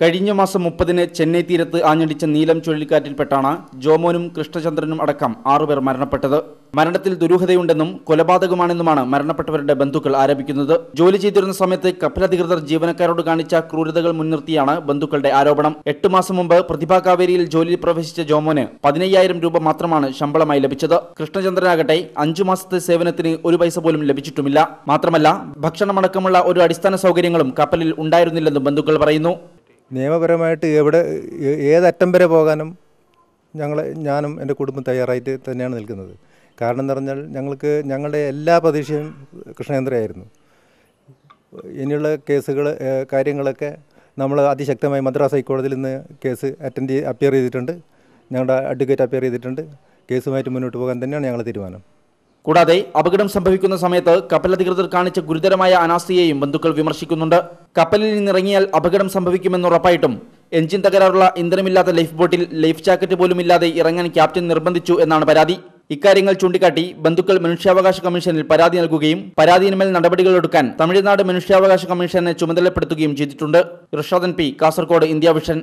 കഴിഞ്ഞ മാസം മുപ്പതിന് ചെന്നൈ തീരത്ത് ആഞ്ഞടിച്ച നീലം ചുഴലിക്കാറ്റിൽപ്പെട്ടാണ് ജോമോനും കൃഷ്ണചന്ദ്രനും അടക്കം ആറുപേർ മരണപ്പെട്ടത്. മരണത്തിൽ ദുരൂഹതയുണ്ടെന്നും കൊലപാതകമാണെന്നുമാണ് മരണപ്പെട്ടവരുടെ ബന്ധുക്കൾ ആരോപിക്കുന്നത്. ജോലി ചെയ്തിരുന്ന സമയത്ത് കപ്പലധികൃതർ ജീവനക്കാരോട് കാണിച്ച ക്രൂരതകൾ മുൻനിർത്തിയാണ് ബന്ധുക്കളുടെ ആരോപണം. എട്ട് മാസം മുമ്പ് പ്രതിഭാ കാവേരിയിൽ ജോലിയിൽ പ്രവേശിച്ച ജോമോന് പതിനയ്യായിരം രൂപ മാത്രമാണ് ശമ്പളമായി ലഭിച്ചത്. കൃഷ്ണചന്ദ്രനാകട്ടെ അഞ്ചു മാസത്തെ സേവനത്തിന് ഒരു പൈസ പോലും ലഭിച്ചിട്ടുമില്ല. മാത്രമല്ല ഭക്ഷണമടക്കമുള്ള ഒരു അടിസ്ഥാന സൗകര്യങ്ങളും കപ്പലിൽ ഉണ്ടായിരുന്നില്ലെന്നും ബന്ധുക്കൾ പറയുന്നു. നിയമപരമായിട്ട് എവിടെ ഏതറ്റം വരെ പോകാനും ഞങ്ങൾ ഞാനും എന്റെ കുടുംബം തയ്യാറായിട്ട് തന്നെയാണ് നിൽക്കുന്നത്. കാരണം എന്ന് പറഞ്ഞാൽ ഞങ്ങൾക്ക് ഞങ്ങളുടെ എല്ലാ പ്രതീക്ഷയും കൃഷ്ണേന്ദ്രയായിരുന്നു ഇനിയുള്ള കേസുകൾ കാര്യങ്ങളൊക്കെ നമ്മൾ അതിശക്തമായി മദ്രാസ് ഹൈക്കോടതിയിൽ നിന്ന് കേസ് അറ്റൻഡ് അപ്പിയർ ചെയ്തിട്ടുണ്ട്. ഞങ്ങളുടെ അഡ്വക്കേറ്റ് അപ്പിയർ ചെയ്തിട്ടുണ്ട്. കേസുമായിട്ട് മുന്നോട്ട് പോകാൻ തന്നെയാണ് ഞങ്ങളുടെ തീരുമാനം. കൂടാതെ അപകടം സംഭവിക്കുന്ന സമയത്ത് കപ്പൽ അധികൃതർ കാണിച്ച ഗുരുതരമായ അനാസ്ഥയെയും ബന്ധുക്കൾ വിമർശിക്കുന്നുണ്ട്. കപ്പലിൽ നിന്നിറങ്ങിയാൽ അപകടം സംഭവിക്കുമെന്നുറപ്പായിട്ടും എഞ്ചിൻ തകരാറുള്ള ഇന്ധനമില്ലാത്ത ലൈഫ് ബോട്ടിൽ ലൈഫ് ജാക്കറ്റ് പോലും ഇല്ലാതെ ഇറങ്ങാൻ ക്യാപ്റ്റൻ നിർബന്ധിച്ചു എന്നാണ് പരാതി. ഇക്കാര്യങ്ങൾ ചൂണ്ടിക്കാട്ടി ബന്ധുക്കൾ മനുഷ്യാവകാശ കമ്മീഷനിൽ പരാതി നൽകുകയും പരാതിയിന്മേൽ നടപടികളെടുക്കാൻ തമിഴ്നാട് മനുഷ്യാവകാശ കമ്മീഷനെ ചുമതലപ്പെടുത്തുകയും ചെയ്തിട്ടുണ്ട്. Rishadan P Kasaragod India Vision.